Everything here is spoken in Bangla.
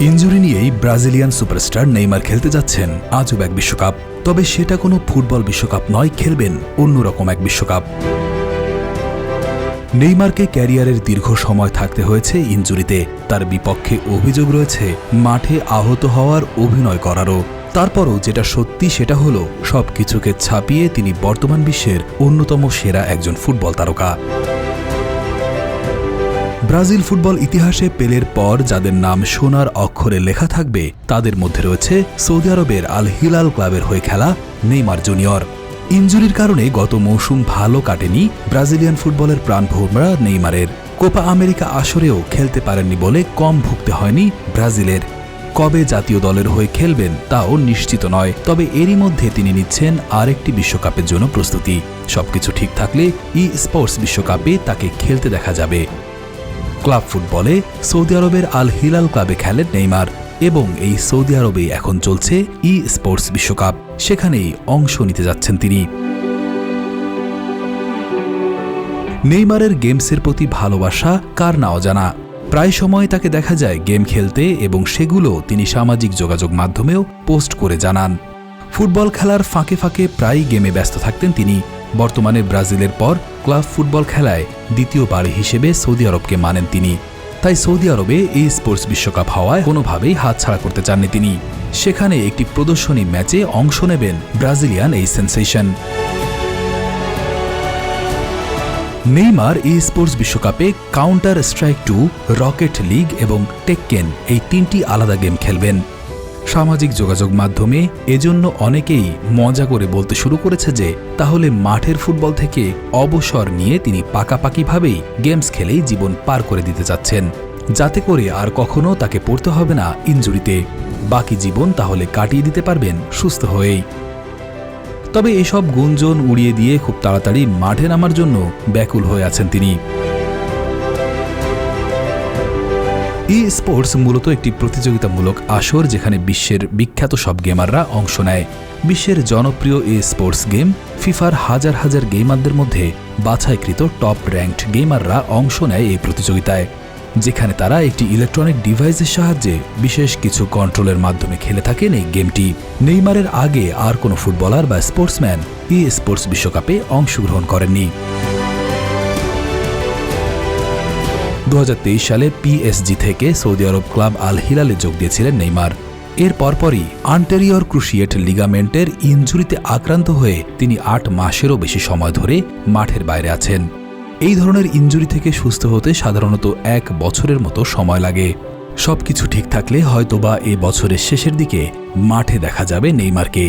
ইঞ্জুরি নিয়েই ব্রাজিলিয়ান সুপারস্টার নেইমার খেলতে যাচ্ছেন। আজব এক বিশ্বকাপ। তবে সেটা কোনো ফুটবল বিশ্বকাপ নয়, খেলবেন অন্যরকম এক বিশ্বকাপ। নেইমারকে ক্যারিয়ারের দীর্ঘ সময় থাকতে হয়েছে ইঞ্জুরিতে। তার বিপক্ষে অভিযোগ রয়েছে, মাঠে আহত হওয়ার অভিনয় করারও। তারপরও যেটা সত্যি সেটা হলো সব কিছুকে ছাপিয়ে তিনি বর্তমান বিশ্বের অন্যতম সেরা একজন ফুটবল তারকা। ব্রাজিল ফুটবল ইতিহাসে পেলের পর যাদের নাম সোনার অক্ষরে লেখা থাকবে, তাদের মধ্যে রয়েছে সৌদি আরবের আল হিলাল ক্লাবের হয়ে খেলা নেইমার জুনিয়র। ইঞ্জুরির কারণে গত মৌসুম ভালো কাটেনি ব্রাজিলিয়ান ফুটবলের প্রাণভোমরা নেইমারের। কোপা আমেরিকা আসরেও খেলতে পারেননি বলে কম ভুগতে হয়নি ব্রাজিলের। কবে জাতীয় দলের হয়ে খেলবেন তাও নিশ্চিত নয়, তবে এরই মধ্যে তিনি নিচ্ছেন আরেকটি বিশ্বকাপের জন্য প্রস্তুতি। সবকিছু ঠিক থাকলে ই স্পোর্টস বিশ্বকাপে তাকে খেলতে দেখা যাবে। ক্লাব ফুটবলে সৌদি আরবের আল হিলাল ক্লাবে খেলেন নেইমার এবং এই সৌদি আরবে এখন চলছে ই স্পোর্টস বিশ্বকাপ। সেখানেই অংশ নিতে যাচ্ছেন তিনি। নেইমারের গেমসের প্রতি ভালোবাসা কার না অজানা? প্রায় সময় তাকে দেখা যায় গেম খেলতে এবং সেগুলো তিনি সামাজিক যোগাযোগ মাধ্যমেও পোস্ট করে জানান। ফুটবল খেলার ফাঁকে ফাঁকে প্রায়ই গেমে ব্যস্ত থাকতেন তিনি। বর্তমানে ব্রাজিলের পর ক্লাব ফুটবল খেলায় দ্বিতীয় বাড়ি হিসেবে সৌদি আরবকে মানেন তিনি। তাই সৌদি আরবে এই স্পোর্টস বিশ্বকাপ হওয়ায় কোনোভাবেই হাতছাড়া করতে চাননি তিনি। সেখানে একটি প্রদর্শনী ম্যাচে অংশ নেবেন ব্রাজিলিয়ান এই সেন্সেশন। নেইমার এই স্পোর্টস বিশ্বকাপে counter strike two, rocket league এবং টেক্কেন এই তিনটি আলাদা গেম খেলবেন। সামাজিক যোগাযোগ মাধ্যমে এজন্য অনেকেই মজা করে বলতে শুরু করেছে যে, তাহলে মাঠের ফুটবল থেকে অবসর নিয়ে তিনি পাকাপাকিভাবেই গেমস খেলেই জীবন পার করে দিতে চাচ্ছেন। যাতে করে আর কখনো তাকে পড়তে হবে না ইঞ্জুরিতে বাকি জীবন তাহলে কাটিয়ে দিতে পারবেন সুস্থ হয়েই। তবে এসব গুঞ্জন উড়িয়ে দিয়ে খুব তাড়াতাড়ি মাঠে নামার জন্য ব্যাকুল হয়ে আছেন তিনি। ই স্পোর্টস মূলত একটি প্রতিযোগিতামূলক আসর যেখানে বিশ্বের বিখ্যাত সব গেমাররা অংশ নেয়। বিশ্বের জনপ্রিয় এই স্পোর্টস গেম ফিফার হাজার হাজার গেমারদের মধ্যে বাছাইকৃত টপ র্যাঙ্কড গেমাররা অংশ নেয় এই প্রতিযোগিতায়, যেখানে তারা একটি ইলেকট্রনিক ডিভাইসের সাহায্যে বিশেষ কিছু কন্ট্রোলের মাধ্যমে খেলে থাকেন এই গেমটি নেইমারের আগে আর কোনো ফুটবলার বা স্পোর্টসম্যান ই স্পোর্টস বিশ্বকাপে অংশগ্রহণ করেননি। দু হাজার তেইশ সালে পিএসজি থেকে সৌদি আরব ক্লাব আল হিলালে যোগ দিয়েছিলেন নেইমার। এর পরপরই আন্টেরিয়র ক্রুশিয়েট লিগামেন্টের ইনজুরিতে আক্রান্ত হয়ে তিনি আট মাসেরও বেশি সময় ধরে মাঠের বাইরে আছেন। এই ধরনের ইনজুরি থেকে সুস্থ হতে সাধারণত এক বছরের মতো সময় লাগে। সবকিছু ঠিক থাকলে হয়তোবা এ বছরের শেষের দিকে মাঠে দেখা যাবে নেইমারকে।